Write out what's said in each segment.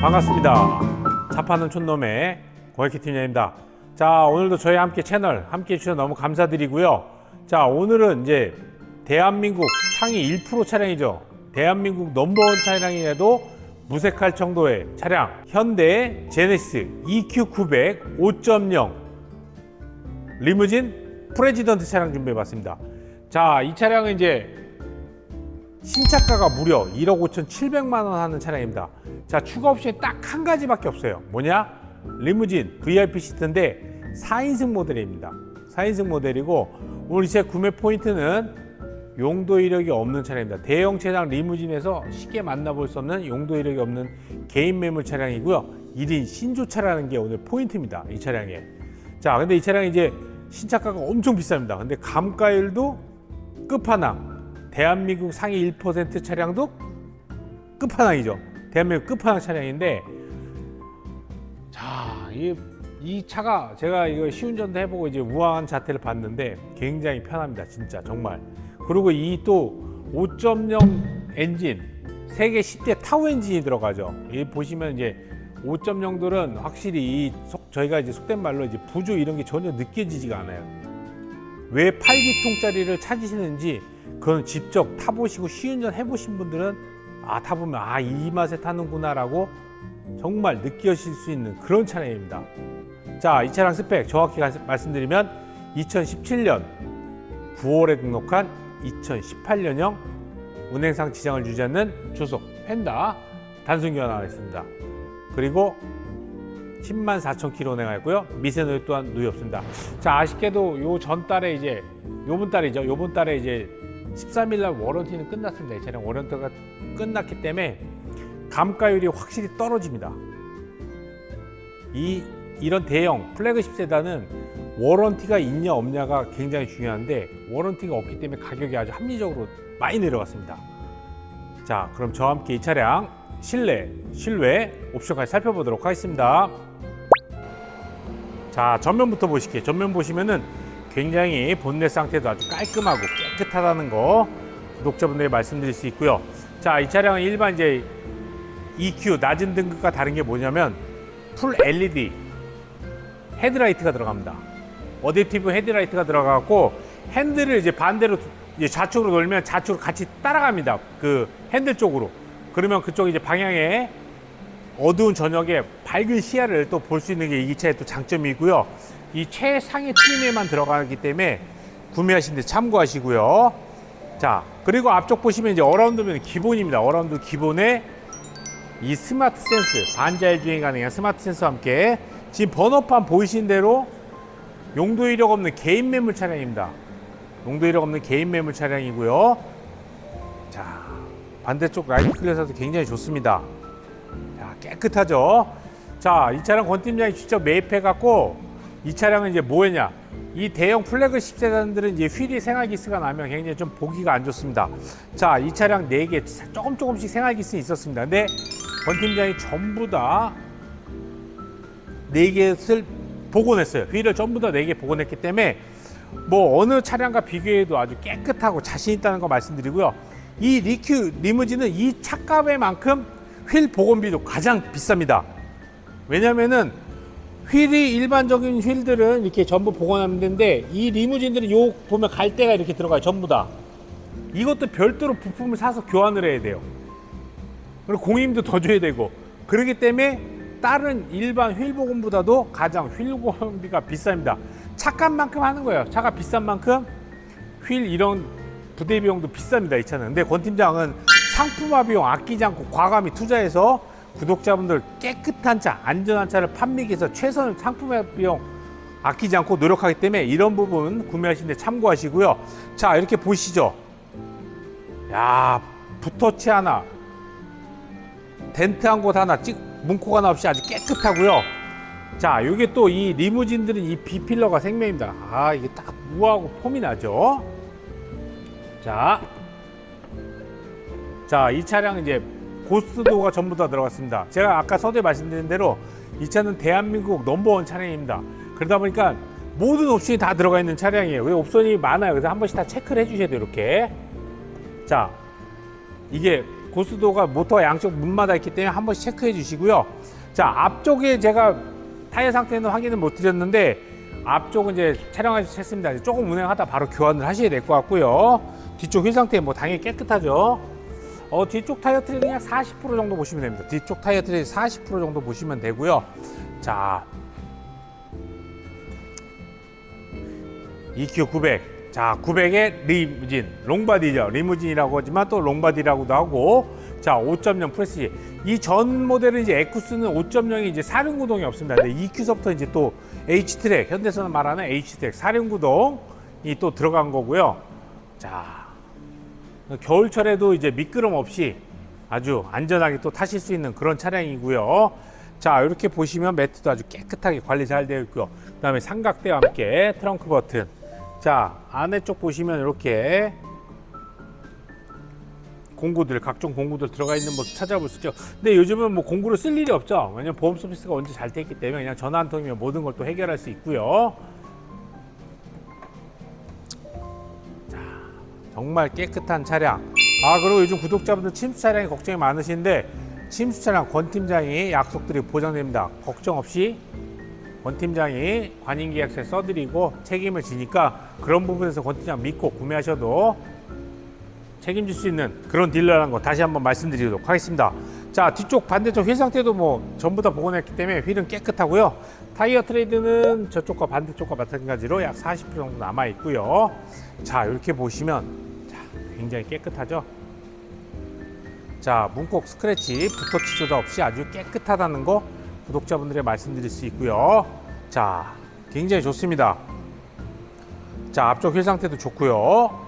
반갑습니다. 차파는 촌놈의 고액키 팀장입니다. 자, 오늘도 저희 함께 채널 함께 해주셔서 너무 감사드리고요. 자, 오늘은 이제 대한민국 상위 1% 차량이죠. 대한민국 넘버원 차량이라도 무색할 정도의 차량. 현대 제네시스 EQ900 5.0 리무진 프레지던트 차량 준비해봤습니다. 자, 이 차량은 이제 신차가가 무려 1억 5천 7백만 원 하는 차량입니다. 자, 추가 옵션이 딱 한 가지밖에 없어요. 뭐냐? 리무진 VIP 시트인데 4인승 모델입니다. 4인승 모델이고 오늘 제 구매 포인트는 용도 이력이 없는 차량입니다. 대형 차량 리무진에서 쉽게 만나볼 수 없는 용도 이력이 없는 개인 매물 차량이고요. 1인 신조차라는 게 오늘 포인트입니다. 이 차량에. 자, 근데 이 차량이 이제 신차가가 엄청 비쌉니다. 근데 감가율도 끝판왕. 대한민국 상위 1% 차량도 끝판왕이죠. 대한민국 끝판왕 차량인데 자, 이, 이 차가 제가 이거 시운전도 해보고 이제 우아한 자태를 봤는데 굉장히 편합니다. 진짜 정말. 그리고 이 또 5.0 엔진 세계 10대 타우 엔진이 들어가죠. 이 보시면 이제 5.0들은 확실히 이 속, 저희가 이제 속된 말로 이제 부조 이런 게 전혀 느껴지지가 않아요. 왜 8기통짜리를 찾으시는지 그건 직접 타보시고 시운전 해보신 분들은 아 타보면 아 이 맛에 타는구나 라고 정말 느끼실 수 있는 그런 차량입니다. 자, 이 차량 스펙 정확히 가- 말씀드리면 2017년 9월에 등록한 2018년형 운행상 지장을 주지 않는 주속 펜다 단순 교환하고 있습니다. 그리고 10만 4천 킬로 운행하였고요. 미세 누유 또한 누유 없습니다. 자, 아쉽게도 요 전 달에 이제 요번 달이죠. 요번 달에 이제 13일 날 워런티는 끝났습니다. 이 차량 워런티가 끝났기 때문에 감가율이 확실히 떨어집니다. 이 이런 대형 플래그십 세단은 워런티가 있냐 없냐가 굉장히 중요한데 워런티가 없기 때문에 가격이 아주 합리적으로 많이 내려갔습니다. 자, 그럼 저와 함께 이 차량 실내, 실외 옵션까지 살펴보도록 하겠습니다. 자, 전면부터 보실게요. 전면 보시면은 굉장히 본넷 상태도 아주 깔끔하고 깨끗하다는 거 구독자분들에게 말씀드릴 수 있고요. 자, 이 차량은 일반 이제 EQ 낮은 등급과 다른 게 뭐냐면 풀 LED 헤드라이트가 들어갑니다. 어댑티브 헤드라이트가 들어가고 핸들을 이제 반대로 이제 좌측으로 돌면 좌측으로 같이 따라갑니다. 그 핸들 쪽으로. 그러면 그쪽 이제 방향에 어두운 저녁에 밝은 시야를 또 볼 수 있는 게이 차의 또 장점이고요. 이 최상의 트림에만 들어가기 때문에 구매하시는데 참고하시고요. 자, 그리고 앞쪽 보시면 이제 어라운드면 기본입니다. 어라운드 기본에 이 스마트 센스 반자율 주행 가능한 스마트 센스와 함께 지금 번호판 보이신 대로 용도 이력 없는 개인 매물 차량입니다. 용도 이력 없는 개인 매물 차량이고요. 자 반대쪽 라이트 클래스도 굉장히 좋습니다. 자 깨끗하죠. 자 이 차량 권 팀장이 직접 매입해 갖고 이 차량은 이제 뭐였냐? 이 대형 플래그십 세단들은 이제 휠이 생활기스가 나면 굉장히 좀 보기가 안 좋습니다. 자, 이 차량 4개 조금 조금씩 생활기스는 있었습니다. 근데 권 팀장이 전부 다 4개를 복원했어요. 휠을 전부 다 4개 복원했기 때문에 뭐 어느 차량과 비교해도 아주 깨끗하고 자신 있다는 거 말씀드리고요. 이 리큐 리무진은 이 차값에만큼 휠 복원비도 가장 비쌉니다. 왜냐면은 휠이 일반적인 휠들은 이렇게 전부 복원하면 되는데 이 리무진들은 요 보면 갈대가 이렇게 들어가요. 전부 다. 이것도 별도로 부품을 사서 교환을 해야 돼요. 그리고 공임도 더 줘야 되고 그렇기 때문에 다른 일반 휠 복원보다도 가장 휠 복원비가 비쌉니다. 차값만큼 하는 거예요. 차가 비싼 만큼 휠 이런 부대 비용도 비쌉니다. 이 차는. 근데 권 팀장은 상품화 비용 아끼지 않고 과감히 투자해서 구독자분들 깨끗한 차, 안전한 차를 판매하기 위해서 최선 상품화 비용 아끼지 않고 노력하기 때문에 이런 부분 구매하시는데 참고하시고요. 자, 이렇게 보시죠. 야, 붓터치 하나, 덴트 한 곳 하나 찍 문코가 나 없이 아주 깨끗하고요. 자, 이게 또 이 리무진들은 이 비필러가 생명입니다. 아, 이게 딱 우아하고 폼이 나죠. 자, 자, 이 차량 이제 고스도가 전부 다 들어갔습니다. 제가 아까 서두에 말씀드린 대로 이 차는 대한민국 넘버원 차량입니다. 그러다 보니까 모든 옵션이 다 들어가 있는 차량이에요. 왜 옵션이 많아요. 그래서 한 번씩 다 체크를 해주셔야 돼요. 이렇게. 자, 이게 고수도가 모터가 양쪽 문마다 있기 때문에 한 번씩 체크해 주시고요. 자, 앞쪽에 제가 타이어 상태는 확인을 못 드렸는데 앞쪽은 이제. 이제 조금 운행하다 바로 교환을 하셔야 될 것 같고요. 뒤쪽 휠 상태 뭐 당연히 깨끗하죠. 어, 뒤쪽 타이어 트레이는 약 40% 정도 보시면 됩니다. 뒤쪽 타이어 트레이 40% 정도 보시면 되고요. 자, EQ 900. 자, 900의 리무진, 롱바디죠. 리무진이라고 하지만 또 롱바디라고도 하고. 자, 5.0 프레스지. 이전 모델은 이제 에쿠스는 5.0이 이제 사륜구동이 없습니다. 근데 EQ서부터 이제 또 H트랙, 현대에서는 말하는 H트랙, 사륜구동이 또 들어간 거고요. 자, 겨울철에도 이제 미끄럼 없이 아주 안전하게 또 타실 수 있는 그런 차량이고요. 자, 이렇게 보시면 매트도 아주 깨끗하게 관리 잘 되어 있고요. 그 다음에 삼각대와 함께 트렁크 버튼. 자, 안에 쪽 보시면 이렇게 공구들, 각종 공구들 들어가 있는 모습 찾아볼 수 있죠. 근데 요즘은 뭐 공구를 쓸 일이 없죠. 왜냐면 보험 서비스가 언제 잘 돼 있기 때문에 그냥 전화 한 통이면 모든 걸 또 해결할 수 있고요. 정말 깨끗한 차량. 아 그리고 요즘 구독자분들 침수 차량이 걱정이 많으신데 침수 차량 권 팀장이 약속들이 보장됩니다. 걱정 없이 권 팀장이 관인 계약서에 써드리고 책임을 지니까 그런 부분에서 권 팀장 믿고 구매하셔도 책임질 수 있는 그런 딜러라는 거 다시 한번 말씀드리도록 하겠습니다. 자 뒤쪽 반대쪽 휠 상태도 뭐 전부 다 복원했기 때문에 휠은 깨끗하고요. 타이어 트레이드는 저쪽과 반대쪽과 마찬가지로 약 40% 정도 남아 있고요. 자 이렇게 보시면 자, 굉장히 깨끗하죠. 자 문콕 스크래치 붓터 치 조작 없이 아주 깨끗하다는 거 구독자분들의 말씀드릴 수 있고요. 자 굉장히 좋습니다. 자 앞쪽 휠 상태도 좋고요.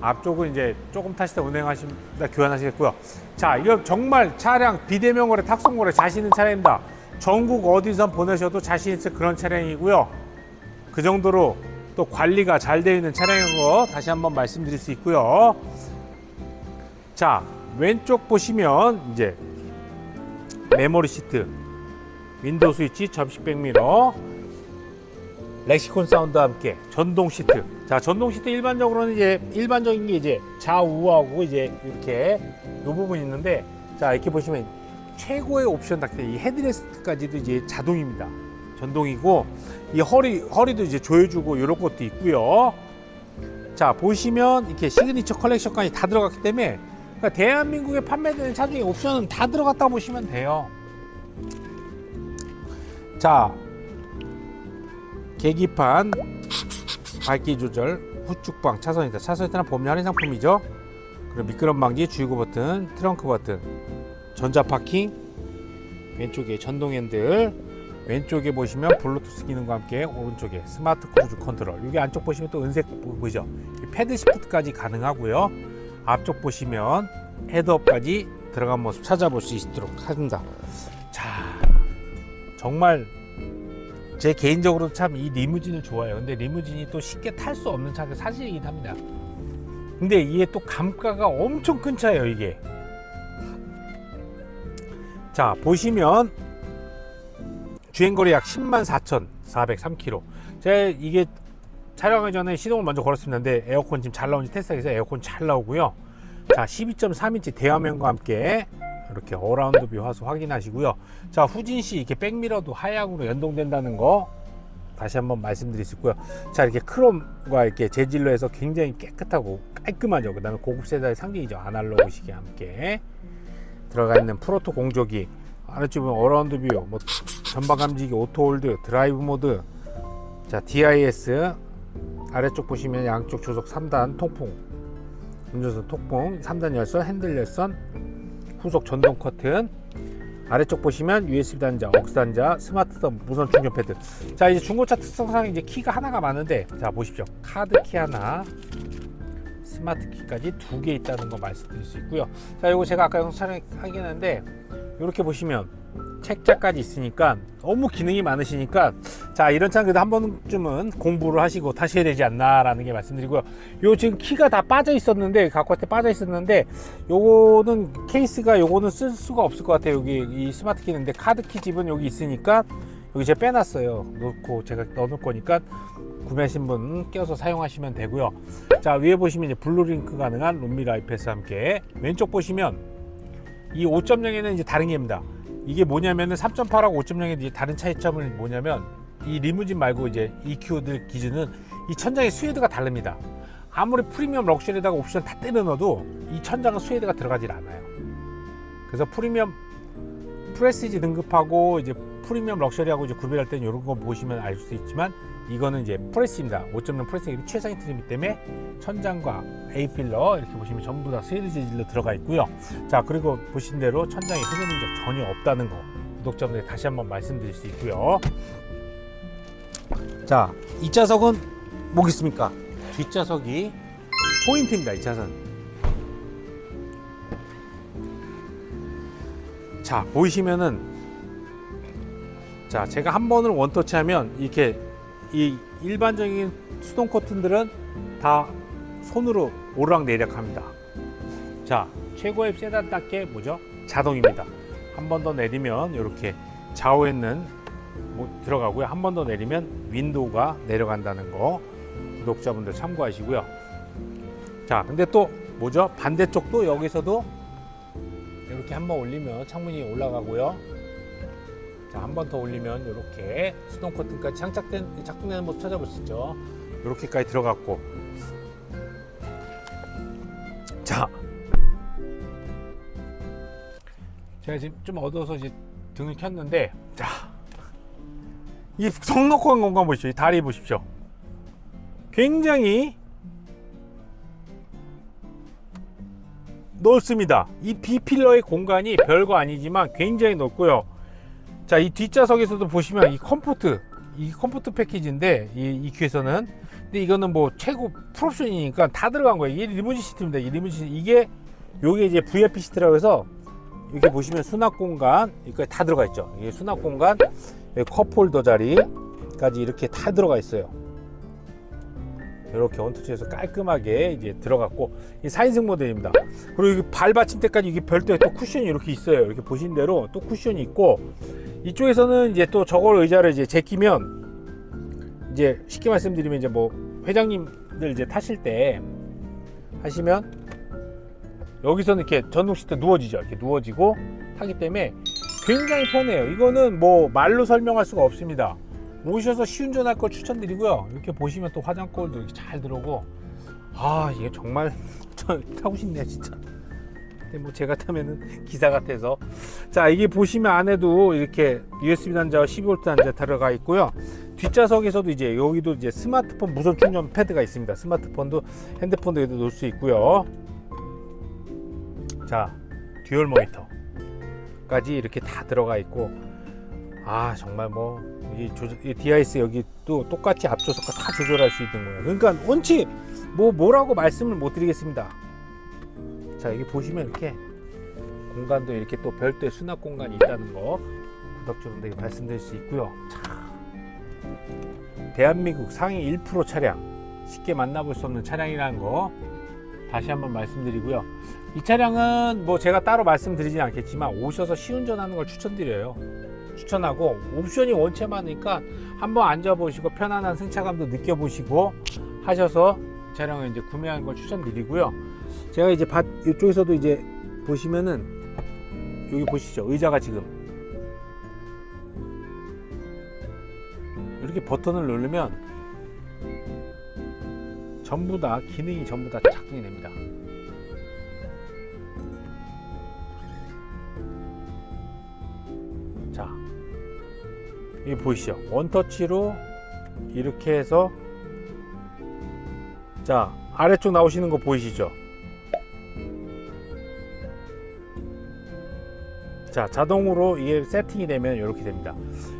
앞쪽은 이제 조금 타시다 운행하시다 교환하시겠고요. 자, 이거 정말 차량 비대면 거래 탁송 거래 자신 있는 차량입니다. 전국 어디선 보내셔도 자신 있을 그런 차량이고요. 그 정도로 또 관리가 잘 되어 있는 차량인 거 다시 한번 말씀드릴 수 있고요. 자, 왼쪽 보시면 이제 메모리 시트, 윈도우 스위치, 접시 백미러, 렉시콘 사운드와 함께 전동 시트. 자, 전동 시트 일반적으로는 이제 일반적인 게 이제 좌우하고 이제 이렇게 이 부분이 있는데 자, 이렇게 보시면 최고의 옵션 닥터 이 헤드레스트까지도 이제 자동입니다. 전동이고 이 허리 허리도 이제 조여주고 이런 것도 있고요. 자, 보시면 이렇게 시그니처 컬렉션까지 다 들어갔기 때문에 그러니까 대한민국에 판매되는 차 중에 옵션은 다 들어갔다 보시면 돼요. 자, 계기판, 밝기 조절, 후축방, 차선 이탈. 차선 이탈은 보험 할인 상품이죠. 그리고 미끄럼 방지, 주유구 버튼, 트렁크 버튼, 전자 파킹, 왼쪽에 전동 핸들, 왼쪽에 보시면 블루투스 기능과 함께 오른쪽에 스마트 크루즈 컨트롤. 여기 안쪽 보시면 또 은색 보- 보이죠? 이 패드 시프트까지 가능하고요. 앞쪽 보시면 헤드업까지 들어간 모습 찾아볼 수 있도록 합니다. 자, 정말 제 개인적으로 참 이 리무진을 좋아해요. 근데 리무진이 또 쉽게 탈 수 없는 차가 사실이긴 합니다. 근데 이게 또 감가가 엄청 큰 차예요, 이게. 자, 보시면 주행거리 약 10만 4,403km. 제가 이게 촬영하기 전에 시동을 먼저. 근데 에어컨 지금 잘 나오는지 테스트해서 에어컨 잘 나오고요. 자, 12.3인치 대화면과 함께 이렇게 어라운드 뷰 화소 확인하시고요. 자, 후진 시 이렇게 백미러도 하향으로 연동된다는 거 다시 한번 말씀드릴 수 있고요. 자, 이렇게 크롬과 이렇게 재질로 해서 굉장히 깨끗하고 깔끔하죠. 그 다음에 고급 세다의 상징이죠. 아날로그식이 함께 들어가 있는 프로토 공조기 아래쪽은 어라운드 뷰, 뭐 전방 감지기, 오토 홀드, 드라이브 모드, 자 DIS 아래쪽 보시면 양쪽 조석 3단 통풍, 운전석 통풍, 3단 열선, 핸들 열선, 후속 전동 커튼, 아래쪽 보시면 USB 단자, 억스 단자, 스마트폰 무선 충전 패드. 자 이제 중고차 특성상 이제 키가 하나가 많은데 자 보십시오. 카드 키 하나, 스마트 키까지 두 개 있다는 거 말씀드릴 수 있고요. 자 이거 제가 아까 영상 촬영하긴 했는데 이렇게 보시면 책자까지 있으니까 너무 기능이 많으시니까 자 이런 차는 그래도 한 번쯤은 공부를 하시고 타셔야 되지 않나 라는 게 말씀드리고요. 요 지금 키가 다 빠져 있었는데 때 빠져 있었는데 요거는 케이스가 요거는 쓸 수가 없을 것 같아요. 여기 이 스마트 키인데 카드 키 집은 여기 있으니까 여기 제가 빼놨어요. 놓고 제가 넣어놓을 거니까 구매하신 분 껴서 사용하시면 되고요. 자 위에 보시면 이제 블루링크 가능한 라이프에서 함께 왼쪽 보시면 이 5.0에는 이제 다른 게입니다. 이게 뭐냐면은 3.8하고 5.0의 이제 다른 차이점은 뭐냐면 이 리무진 말고 이제 EQ들 기준은 이 천장의 수헤드가 다릅니다. 아무리 프리미엄 럭셔리에다가 옵션 다 때려 넣어도 이 천장은 수헤드가 들어가질 않아요. 그래서 프리미엄 프레시지 등급하고 이제 프리미엄 럭셔리하고 이제 구별할 때는 이런 거 보시면 알 수 있지만 이거는 이제 프레시입니다. 5.0 프레시 최상위 트림이기 때문에 천장과 A 필러 이렇게 보시면 전부 다 스웨드 재질로 들어가 있고요. 자 그리고 보신 대로 천장에 흔들린 적 전혀 없다는 거 구독자분들 다시 한번 말씀드릴 수 있고요. 자, 이 좌석은 뭐겠습니까? 뒷좌석이 포인트입니다. 이 차선. 자, 보이시면은 자, 제가 한 번을 원터치하면 이렇게 이 일반적인 수동 커튼들은 다 손으로 오르락 내리락 합니다. 자, 최고의 세단답게 뭐죠? 자동입니다. 한 번 더 내리면 이렇게 좌우에는 뭐 들어가고요. 한 번 더 내리면 윈도우가 내려간다는 거 구독자분들 참고하시고요. 자, 근데 또 뭐죠? 반대쪽도 여기서도 이렇게 한번 올리면 창문이 올라가고요. 자, 한 번 더 올리면 이렇게 수동 커튼까지 장착된 작동되는 모습 찾아볼 수 있죠. 이렇게까지 들어갔고. 자, 제가 지금 좀 어두워서 이제 등을 켰는데, 자, 이 성 놓고 공간 보십시오. 이 다리 보십시오. 굉장히 넓습니다. 이 B필러의 공간이 별거 아니지만 굉장히 넓고요. 자, 이 뒷좌석에서도 보시면 이 컴포트, 이 컴포트 패키지인데 이 EQ에서는 근데 이거는 뭐 최고 풀옵션이니까 다 들어간 거예요. 이게 리무진 시트입니다. 이 리무진 시트. 이게 요게 이제 VIP 시트라고 해서 이렇게 보시면 수납 공간 이거 다 들어가 있죠. 이게 수납 공간, 컵홀더 자리까지 이렇게 다 들어가 있어요. 이렇게 원터치에서 깔끔하게 이제 들어갔고 이 4인승 모델입니다. 그리고 발 받침대까지 이게 별도의 또 쿠션이 이렇게 있어요. 이렇게 보신 대로 또 쿠션이 있고 이쪽에서는 이제 또 저걸 의자를 이제 제끼면 이제 쉽게 말씀드리면 이제 뭐 회장님들 이제 타실 때 하시면 여기서는 이렇게 전동 시트 누워지죠. 이렇게 누워지고 타기 때문에 굉장히 편해요. 이거는 뭐 말로 설명할 수가 없습니다. 모셔서 시운전할 걸 추천드리고요. 이렇게 보시면 또 화장거울도 이렇게 잘 들어오고 아 이게 정말 저 타고 싶네요 진짜. 근데 뭐 제가 타면은 기사 같아서 자 이게 보시면 안에도 이렇게 USB 단자와 12V 단자 들어가 있고요. 뒷좌석에서도 이제 여기도 이제 스마트폰 무선 충전 패드가 있습니다. 스마트폰도 핸드폰도 여기도 놓을 수 있고요. 자 듀얼 모니터까지 이렇게 다 들어가 있고 아 정말 뭐 이 조절 이 DIS 여기 또 똑같이 앞조석과 다 조절할 수 있는 거예요. 그러니까 원치 뭐 뭐라고 말씀을 못 드리겠습니다. 자 여기 보시면 이렇게 공간도 이렇게 또 별도의 수납 공간이 있다는 거 구독자분들에게 말씀드릴 수 있고요. 자, 대한민국 상위 1% 차량 쉽게 만나볼 수 없는 차량이라는 거 다시 한번 말씀드리고요. 이 차량은 뭐 제가 따로 말씀드리진 않겠지만 오셔서 시운전하는 걸 추천드려요. 추천하고 옵션이 원체 많으니까 한번 앉아보시고 편안한 승차감도 느껴보시고 하셔서 이 차량을 이제 구매하는 걸 추천드리고요. 제가 이제 밭 이쪽에서도 이제 보시면은 여기 보시죠 의자가 지금 이렇게 버튼을 누르면 전부 다 기능이 전부 다 작동이 됩니다. 자, 여기 보이시죠? 원터치로 이렇게 해서 자 아래쪽 나오시는 거 보이시죠? 자 자동으로 이게 세팅이 되면 이렇게 됩니다.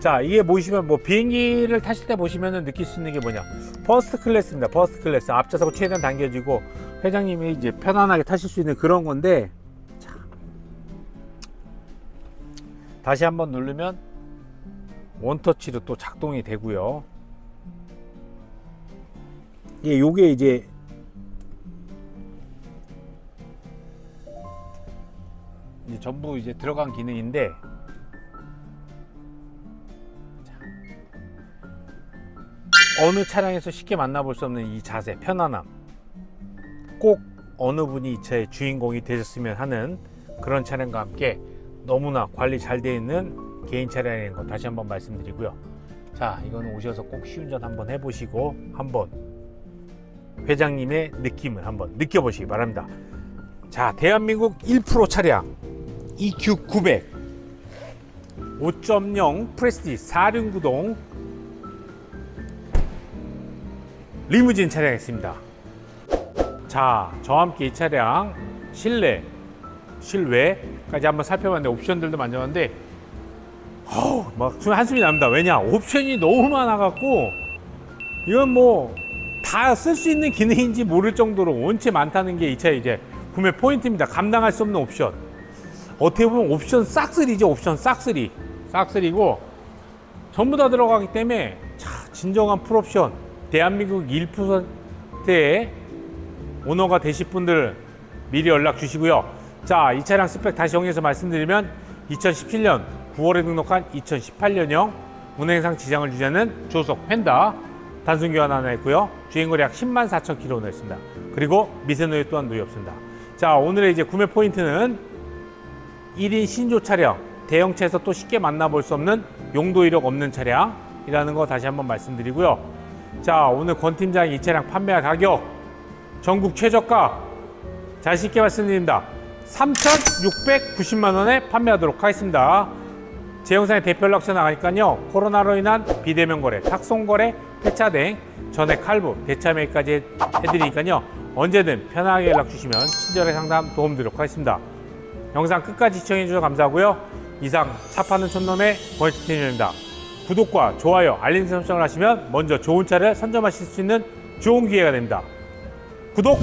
자 이게 보시면 뭐 비행기를 타실 때 보시면은 느낄 수 있는 게 뭐냐? 퍼스트 클래스입니다. 퍼스트 클래스 앞좌석 최대한 당겨지고 회장님이 이제 편안하게 타실 수 있는 그런 건데 자, 다시 한번 누르면 원터치로 또 작동이 되고요. 예, 요게 이제 이제 전부 이제 들어간 기능인데 자. 어느 차량에서 쉽게 만나볼 수 없는 이 자세, 편안함. 꼭 어느 분이 이 차의 주인공이 되셨으면 하는 그런 차량과 함께 너무나 관리 잘 되어 있는 개인 차량인 거 다시 한번 말씀드리고요. 자, 이거는 오셔서 꼭 시운전 한번 해보시고 한번 회장님의 느낌을 한번 느껴보시기 바랍니다. 자, 대한민국 1% 차량 EQ900 5.0 프레스티 4륜구동 리무진 차량이었습니다. 자, 저와 함께 이 차량 실내, 실외까지 한번 살펴봤는데 옵션들도 만져봤는데 어우, 막 숨- 한숨이 납니다. 왜냐? 옵션이 너무 많아갖고 이건 뭐 다 쓸 수 있는 기능인지 모를 정도로 원체 많다는 게 이 차의 이제 구매 포인트입니다. 감당할 수 없는 옵션. 어떻게 보면 옵션 싹쓸이죠. 옵션 싹쓸이. 싹쓸이고 전부 다 들어가기 때문에 자, 진정한 풀옵션. 대한민국 1%의 오너가 되실 분들 미리 연락 주시고요. 자, 이 차량 스펙 다시 정리해서 말씀드리면 2017년 9월에 등록한 2018년형 운행상 지장을 유지하는 조속 펜다 단순 교환 하나 있고요. 주행거리 약 10만 4천 킬로나 있습니다. 그리고 미세노유 또한 누이 없습니다. 자, 오늘의 이제 구매 포인트는 1인 신조 차량, 대형차에서 또 쉽게 만나볼 수 없는 용도 이력 없는 차량이라는 거 다시 한번 말씀드리고요. 자, 오늘 권 팀장이 이 차량 판매할 가격 전국 최저가 자신 있게 말씀드립니다. 3,690만 원에 판매하도록 하겠습니다. 제 영상에 대표 연락처 나가니까요. 코로나로 인한 비대면 거래, 탁송 거래, 폐차 등 전액 할부, 대차 매입까지 해드리니까요. 언제든 편하게 연락 주시면 친절하게 상담 도움 드리도록 하겠습니다. 영상 끝까지 시청해 주셔서 감사하고요. 이상 차 파는 촌놈의 권희팀입니다. 구독과 좋아요, 알림 설정을 하시면 먼저 좋은 차를 선점하실 수 있는 좋은 기회가 됩니다. 구독